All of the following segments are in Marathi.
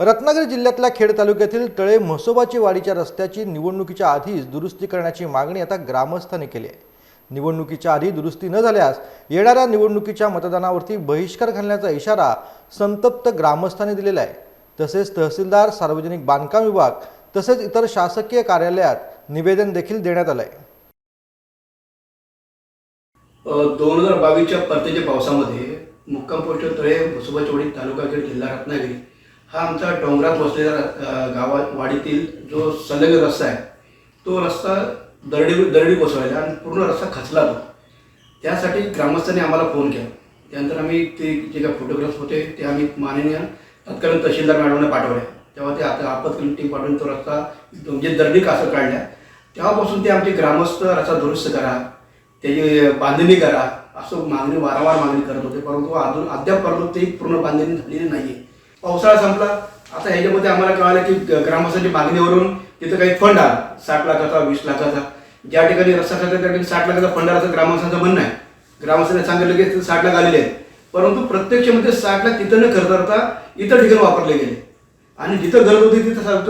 रत्नागिरी जिल्ह्यातल्या खेड तालुक्यातील तळे म्हसोबाची वाडीच्या रस्त्याची निवडणुकीच्या आधीच दुरुस्ती करण्याची मागणी आता ग्रामस्थांनी केली आहे. निवडणुकीच्या आधी दुरुस्ती न झाल्यास येणाऱ्या निवडणुकीच्या मतदानावरती बहिष्कार घालण्याचा इशारा संतप्त ग्रामस्थांनी दिलेला आहे. तसेच तहसीलदार सार्वजनिक बांधकाम विभाग तसेच इतर शासकीय कार्यालयात निवेदन देखील देण्यात आलं आहे दोन हजार बावीसच्या परतीच्या पावसामध्ये मुक्काम पोस्ट तळे म्हसोबाचवाडी तालुका खेड जिल्हा रत्नागिरी. हा आमचा डोंगरात वसलेल्या गावा वाडीतील जो संलग्न रस्ता आहे तो रस्ता दरडी दरडी कोसळला आणि पूर्ण रस्ता खचला तो. त्यासाठी ग्रामस्थांनी आम्हाला फोन केला. त्यानंतर आम्ही ते जे काही फोटोग्राफ्स होते ते आम्ही माननीय तत्कालीन तहसीलदार मॅडमने पाठवले. तेव्हा ते आता आपत्कालीन टीम पाठवून तो रस्ता म्हणजे दरडी कासं काढल्या. तेव्हापासून ते आमचे ग्रामस्थ रस्ता दुरुस्त करा त्याची बांधणी करा असं मागणी वारंवार मागणी करत होते. परंतु अजून अद्यापपर्यंत ती पूर्ण बांधणी झालेली नाही आहे पावसाळा संपला. आता ह्याच्यामध्ये आम्हाला कळालं की ग्रामस्थांच्या मागणीवरून तिथं काही फंड आला. साठ लाखाचा वीस लाखाचा. ज्या ठिकाणी रस्ता करता त्या ठिकाणी साठ लाखाचा फंड आला ग्रामस्थांचं म्हणणं आहे. ग्रामस्थांनी सांगितलं की तिथं साठ लाख आलेले आहेत. परंतु प्रत्यक्षमध्ये साठ लाख तिथं न करता इतर ठिकाणी वापरले गेले. आणि जिथं गरज होती तिथं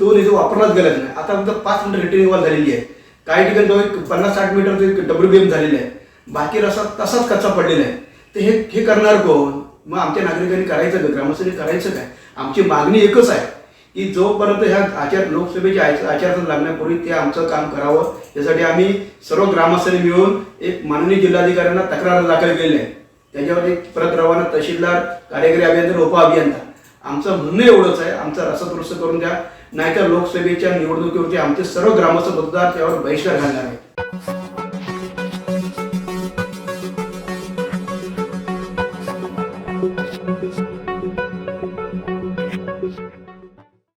तो निधी वापरलाच गेलाच नाही. आता फक्त पाच मिनिटं रिटर्निंग वॉल झालेली आहे. काही ठिकाणी तो एक पन्नास साठ मीटर डब्ल्यू बी एम झालेले आहे. बाकी रस्ता तसाच कच्चा पडलेला आहे. तर हे हे करणार कोण? मग आमच्या नागरिकांनी करायचं का? ग्रामस्थांनी करायचं काय? आमची मागणी एकच आहे की जोपर्यंत ह्या आचार लोकसभेच्या आचारसंहिता लागण्यापूर्वी ते आमचं काम करावं. यासाठी आम्ही सर्व ग्रामस्थांनी मिळून एक माननीय जिल्हाधिकाऱ्यांना तक्रार दाखल केली आहे. त्याच्यावर एक परत रवाना तहसीलदार कार्यकारी अभियंता उप अभियंता. आमचं म्हणणं एवढंच आहे. आमचा रस्ता करून द्या. नाहीतर लोकसभेच्या निवडणुकीवरती आमचे सर्व ग्रामस्थ मतदार त्यावर बहिष्कार घालणार आहे